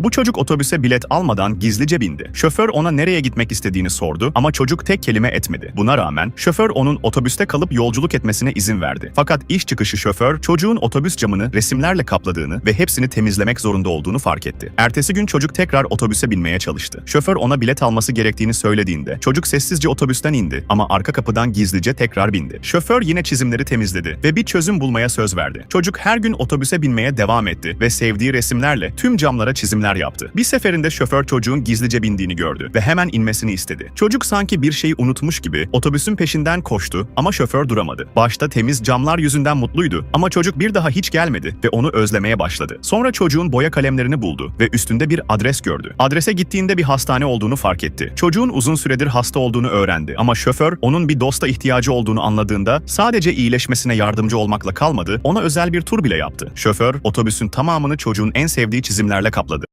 Bu çocuk otobüse bilet almadan gizlice bindi. Şoför ona nereye gitmek istediğini sordu ama çocuk tek kelime etmedi. Buna rağmen şoför onun otobüste kalıp yolculuk etmesine izin verdi. Fakat iş çıkışı şoför çocuğun otobüs camını resimlerle kapladığını ve hepsini temizlemek zorunda olduğunu fark etti. Ertesi gün çocuk tekrar otobüse binmeye çalıştı. Şoför ona bilet alması gerektiğini söylediğinde çocuk sessizce otobüsten indi ama arka kapıdan gizlice tekrar bindi. Şoför yine çizimleri temizledi ve bir çözüm bulmaya söz verdi. Çocuk her gün otobüse binmeye devam etti ve sevdiği resimlerle tüm camlara çizimler yaptı. Bir seferinde şoför çocuğun gizlice bindiğini gördü ve hemen inmesini istedi. Çocuk sanki bir şeyi unutmuş gibi otobüsün peşinden koştu ama şoför duramadı. Başta temiz camlar yüzünden mutluydu ama çocuk bir daha hiç gelmedi ve onu özlemeye başladı. Sonra çocuğun boya kalemlerini buldu ve üstünde bir adres gördü. Adrese gittiğinde bir hastane olduğunu fark etti. Çocuğun uzun süredir hasta olduğunu öğrendi ama şoför onun bir dosta ihtiyacı olduğunu anladığında sadece iyileşmesine yardımcı olmakla kalmadı, ona özel bir tur bile yaptı. Şoför otobüsün tamamını çocuğun en sevdiği çizimlerle kapladı.